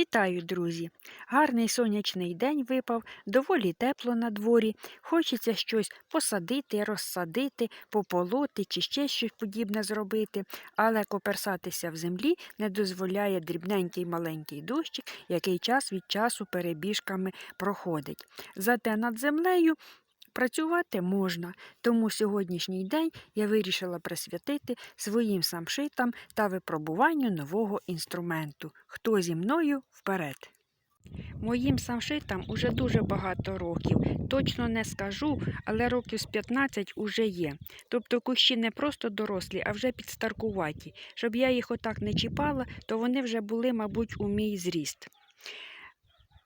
Вітаю, друзі! Гарний сонячний день випав, доволі тепло на дворі. Хочеться щось посадити, розсадити, пополоти чи ще щось подібне зробити, але коперсатися в землі не дозволяє дрібненький маленький дощик, який час від часу перебіжками проходить. Зате над землею Працювати можна, тому сьогоднішній день я вирішила присвятити своїм самшитам та випробуванню нового інструменту. Хто зі мною вперед? Моїм самшитам уже дуже багато років. Точно не скажу, але років з 15 уже є. Тобто кущі не просто дорослі, а вже підстаркуваті. Щоб я їх отак не чіпала, то вони вже були, мабуть, у мій зріст.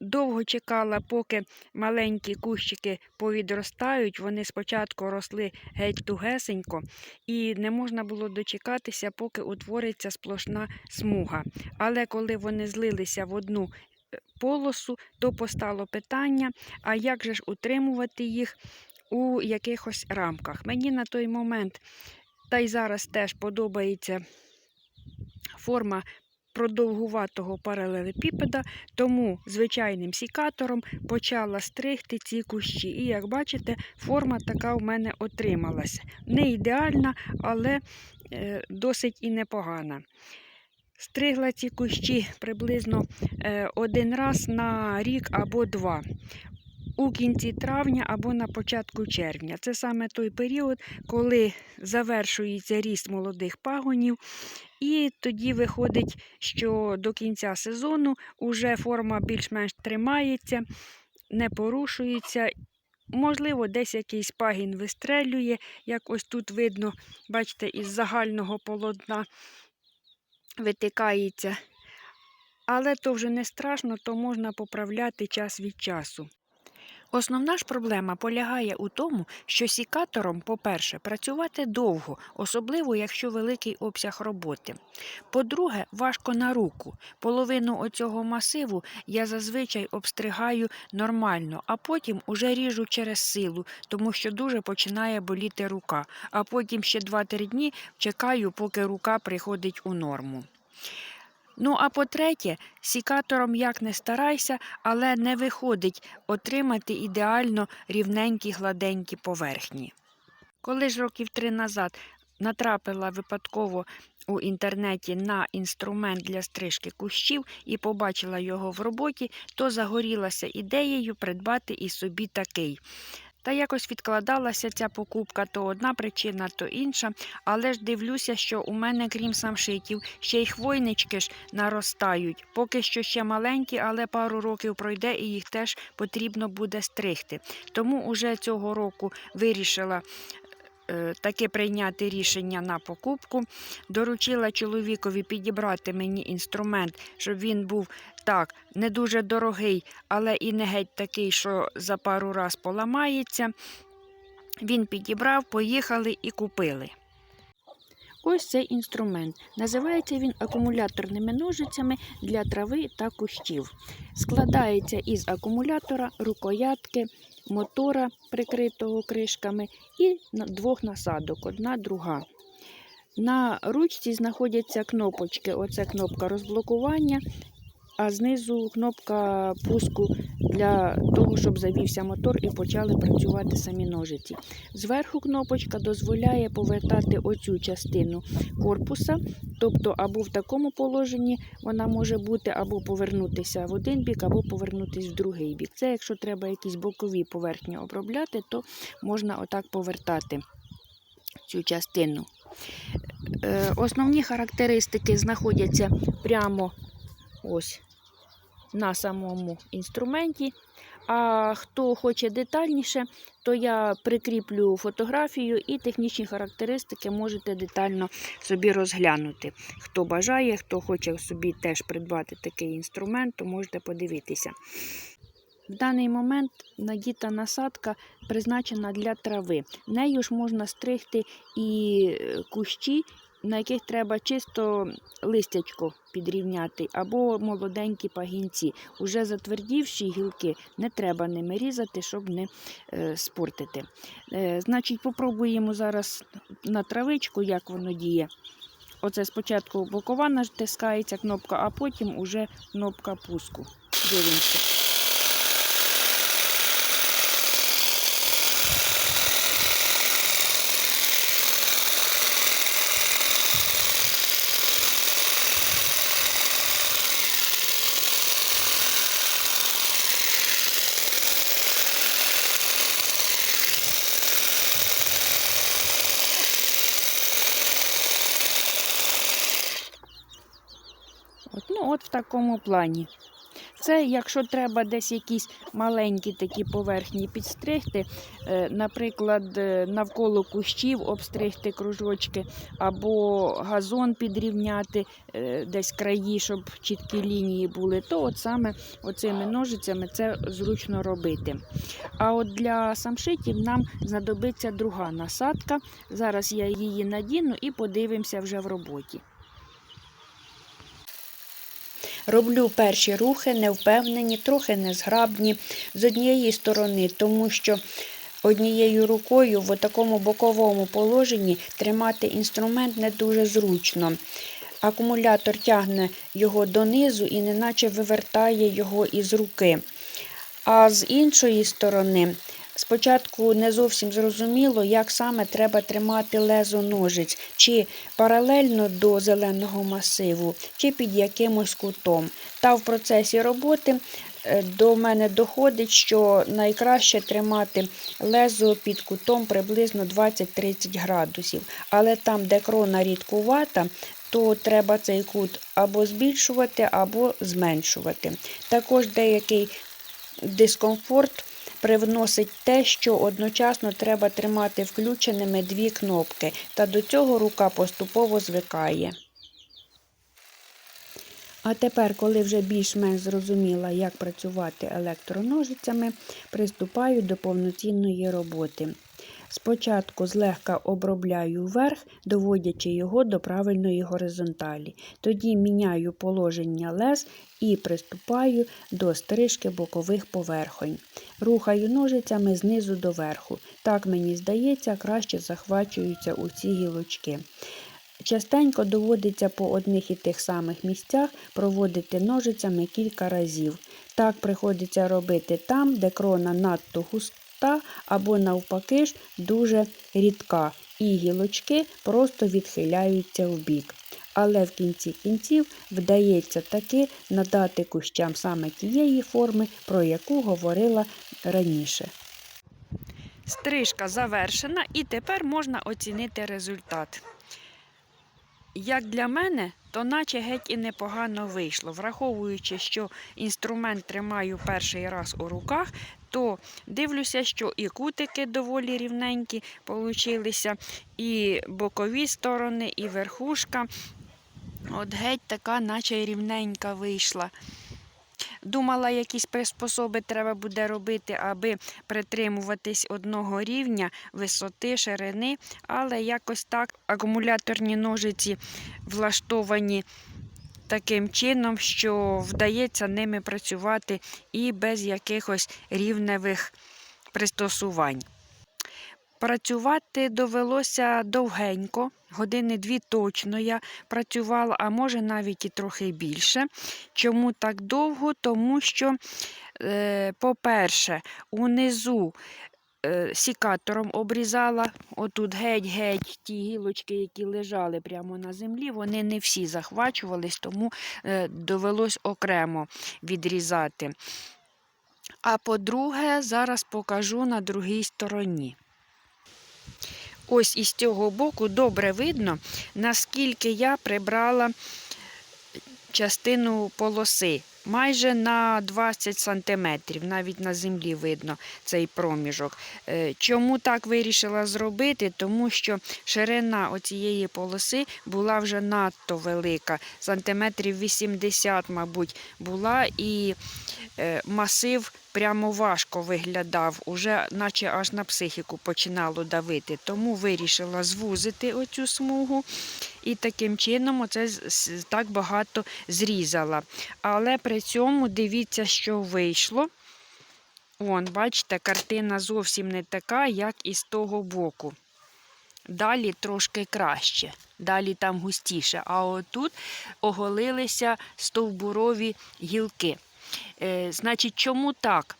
Довго чекала, поки маленькі кущики повідростають. Вони спочатку росли геть тугесенько, і не можна було дочекатися, поки утвориться сплошна смуга. Але коли вони злилися в одну е, полосу, то постало питання: а як же ж утримувати їх у якихось рамках? Мені на той момент, та й зараз теж подобається форма продовгуватого паралелепіпеда, тому звичайним сікатором почала стригти ці кущі. І, як бачите, форма така в мене отрималася. Не ідеальна, але е, досить і непогана. Стригла ці кущі приблизно е, один раз на рік або два. У кінці травня або на початку червня. Це саме той період, коли завершується ріст молодих пагонів, і тоді виходить, що до кінця сезону вже форма більш-менш тримається, не порушується. Можливо, десь якийсь пагін вистрелює, як ось тут видно, бачите, із загального полотна витикається. Але то вже не страшно, то можна поправляти час від часу. Основна ж проблема полягає у тому, що сікатором, по-перше, працювати довго, особливо якщо великий обсяг роботи. По-друге, важко на руку. Половину оцього масиву я зазвичай обстригаю нормально, а потім уже ріжу через силу, тому що дуже починає боліти рука. А потім ще 2-3 дні чекаю, поки рука приходить у норму. Ну, а по-третє, сікатором як не старайся, але не виходить отримати ідеально рівненькі гладенькі поверхні. Коли ж років три назад натрапила випадково у інтернеті на інструмент для стрижки кущів і побачила його в роботі, то загорілася ідеєю придбати і собі такий. Та якось відкладалася ця покупка то одна причина, то інша. Але ж дивлюся, що у мене, крім самшитів, ще й хвойнички ж наростають. Поки що ще маленькі, але пару років пройде і їх теж потрібно буде стригти. Тому уже цього року вирішила. Е, Таки прийняти рішення на покупку. Доручила чоловікові підібрати мені інструмент, щоб він був так, не дуже дорогий, але і не геть такий, що за пару раз поламається. Він підібрав, поїхали і купили. Ось цей інструмент. Називається він акумуляторними ножицями для трави та кущів. Складається із акумулятора, рукоятки, мотора, прикритого кришками, і двох насадок, одна друга. На ручці знаходяться кнопочки. Оце кнопка розблокування, а знизу кнопка пуску для того, щоб завівся мотор і почали працювати самі ножиці. Зверху кнопочка дозволяє повертати оцю частину корпуса, тобто або в такому положенні вона може бути, або повернутися в один бік, або повернутися в другий бік. Це якщо треба якісь бокові поверхні обробляти, то можна отак повертати цю частину. Е, Основні характеристики знаходяться прямо ось на самому інструменті. А хто хоче детальніше, то я прикріплю фотографію і технічні характеристики можете детально собі розглянути. Хто бажає, хто хоче собі теж придбати такий інструмент, то можете подивитися. В даний момент надіта насадка призначена для трави. Нею ж можна стригти і е, кущі, на яких треба чисто листячко підрівняти, або молоденькі пагінці. Уже затвердівші гілки не треба ними різати, щоб не е, спортити. Е, значить, попробуємо зараз на травичку, як воно діє. Оце спочатку бокова натискається кнопка, а потім уже кнопка пуску. Дивимося. Такому плані. Це якщо треба десь якісь маленькі такі поверхні підстригти, е, наприклад, е, навколо кущів обстригти кружочки, або газон підрівняти, е, десь краї, щоб чіткі лінії були, то от саме оцими ножицями це зручно робити. А от для самшитів нам знадобиться друга насадка. Зараз я її надіну і подивимося вже в роботі. Роблю перші рухи, невпевнені, трохи незграбні з однієї сторони, тому що однією рукою в такому боковому положенні тримати інструмент не дуже зручно. Акумулятор тягне його донизу і неначе вивертає його із руки. А з іншої сторони, спочатку не зовсім зрозуміло, як саме треба тримати лезо ножиць, чи паралельно до зеленого масиву, чи під якимось кутом. Та в процесі роботи е, до мене доходить, що найкраще тримати лезо під кутом приблизно 20-30 градусів. Але там, де крона рідкувата, то треба цей кут або збільшувати, або зменшувати. Також деякий дискомфорт привносить те, що одночасно треба тримати включеними дві кнопки, та до цього рука поступово звикає. А тепер, коли вже більш-менш зрозуміла, як працювати електроножицями, приступаю до повноцінної роботи. Спочатку злегка обробляю верх, доводячи його до правильної горизонталі. Тоді міняю положення лез і приступаю до стрижки бокових поверхонь. Рухаю ножицями знизу до верху. Так, мені здається, краще захвачуються у ці гілочки. Частенько доводиться по одних і тих самих місцях проводити ножицями кілька разів. Так приходиться робити там, де крона надто густа або навпаки ж дуже рідка, і гілочки просто відхиляються вбік. Але в кінці кінців вдається таки надати кущам саме тієї форми, про яку говорила раніше. Стрижка завершена і тепер можна оцінити результат. Як для мене, то наче геть і непогано вийшло. Враховуючи, що інструмент тримаю перший раз у руках, то дивлюся, що і кутики доволі рівненькі получилися, і бокові сторони, і верхушка. От геть така, наче рівненька вийшла. Думала, якісь приспособи треба буде робити, аби притримуватись одного рівня висоти, ширини, але якось так акумуляторні ножиці влаштовані таким чином, що вдається ними працювати і без якихось рівневих пристосувань. Працювати довелося довгенько, години дві точно я працювала, а може навіть і трохи більше. Чому так довго? Тому що, е, по-перше, унизу е, сікатором обрізала, отут геть-геть ті гілочки, які лежали прямо на землі, вони не всі захвачувались, тому е, довелось окремо відрізати. А по-друге, зараз покажу на другій стороні. Ось із цього боку добре видно, наскільки я прибрала частину полоси. Майже на 20 сантиметрів, навіть на землі видно цей проміжок. Е, Чому так вирішила зробити? Тому що ширина оцієї полоси була вже надто велика, сантиметрів 80, мабуть, була, і е, масив прямо важко виглядав, уже наче аж на психіку починало давити. Тому вирішила звузити оцю смугу і таким чином з- так багато зрізала. Але при цьому дивіться, що вийшло. Вон, бачите, картина зовсім не така, як і з того боку. далі трошки краще, далі там густіше. А отут оголилися стовбурові гілки. Е, значить, чому так?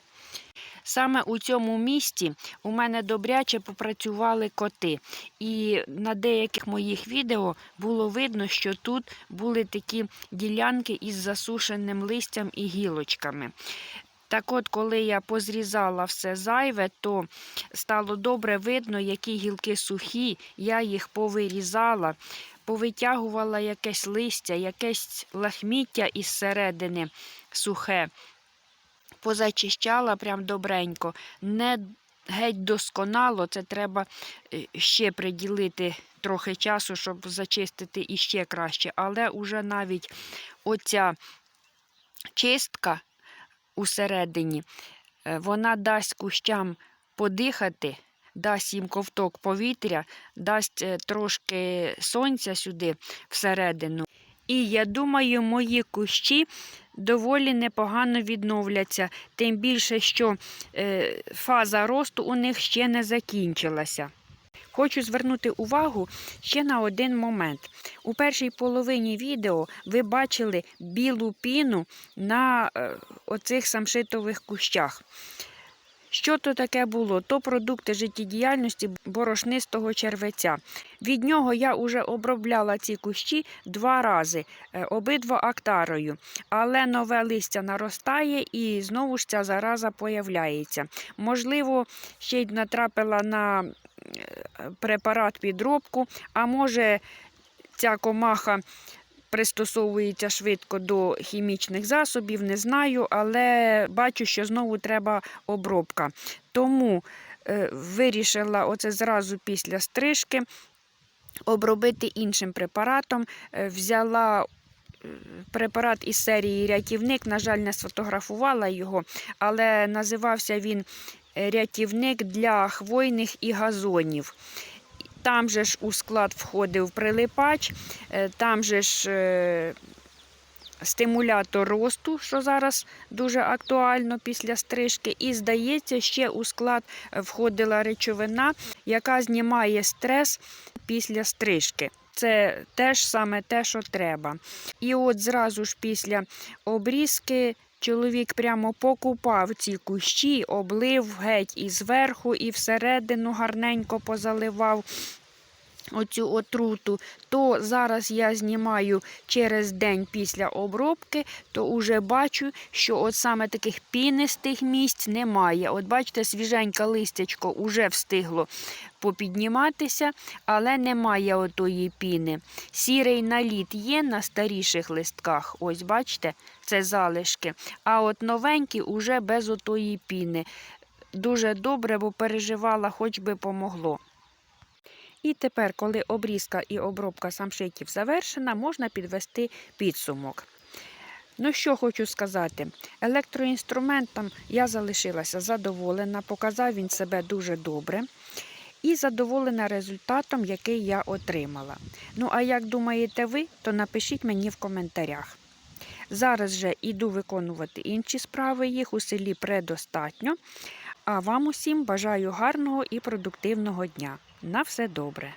Саме у цьому місці у мене добряче попрацювали коти. І на деяких моїх відео було видно, що тут були такі ділянки із засушеним листям і гілочками. Так от, коли я позрізала все зайве, то стало добре видно, які гілки сухі, я їх повирізала, повитягувала якесь листя, якесь лахміття із середини сухе позачищала прям добренько. Не геть досконало, це треба е, ще приділити трохи часу, щоб зачистити іще краще. Але уже навіть оця чистка усередині, е, вона дасть кущам подихати. Дасть їм ковток повітря, дасть е, трошки сонця сюди всередину. І я думаю, мої кущі доволі непогано відновляться, тим більше, що е, фаза росту у них ще не закінчилася. Хочу звернути увагу ще на один момент. У першій половині відео ви бачили білу піну на е, оцих самшитових кущах. Що то таке було? То продукти життєдіяльності борошнистого червеця. Від нього я вже обробляла ці кущі два рази, е, обидва актарою. Але нове листя наростає і знову ж ця зараза появляється. Можливо, ще й натрапила на е, препарат підробку, а може ця комаха пристосовується швидко до хімічних засобів, не знаю, але бачу, що знову треба обробка. Тому е, вирішила оце зразу після стрижки обробити іншим препаратом. Е, взяла е, препарат із серії рятівник, на жаль, не сфотографувала його, але називався він рятівник для хвойних і газонів. Там же ж у склад входив прилипач, е, там же ж е, стимулятор росту, що зараз дуже актуально після стрижки. І, здається, ще у склад входила речовина, яка знімає стрес після стрижки. Це теж саме те, що треба. І от зразу ж після обрізки. Чоловік прямо покупав ці кущі, облив геть і зверху, і всередину гарненько позаливав оцю отруту, то зараз я знімаю через день після обробки, то вже бачу, що от саме таких пінистих місць немає. От бачите, свіженьке листячко вже встигло попідніматися, але немає отої піни. Сірий наліт є на старіших листках. Ось, бачите, це залишки. А от новенькі вже без отої піни. Дуже добре, бо переживала, хоч би помогло. І тепер, коли обрізка і обробка самшитів завершена, можна підвести підсумок. Ну, що хочу сказати, електроінструментом я залишилася задоволена, показав він себе дуже добре. І задоволена результатом, який я отримала. Ну, а як думаєте ви, то напишіть мені в коментарях. Зараз же іду виконувати інші справи, їх у селі предостатньо. А вам усім бажаю гарного і продуктивного дня. На все добре!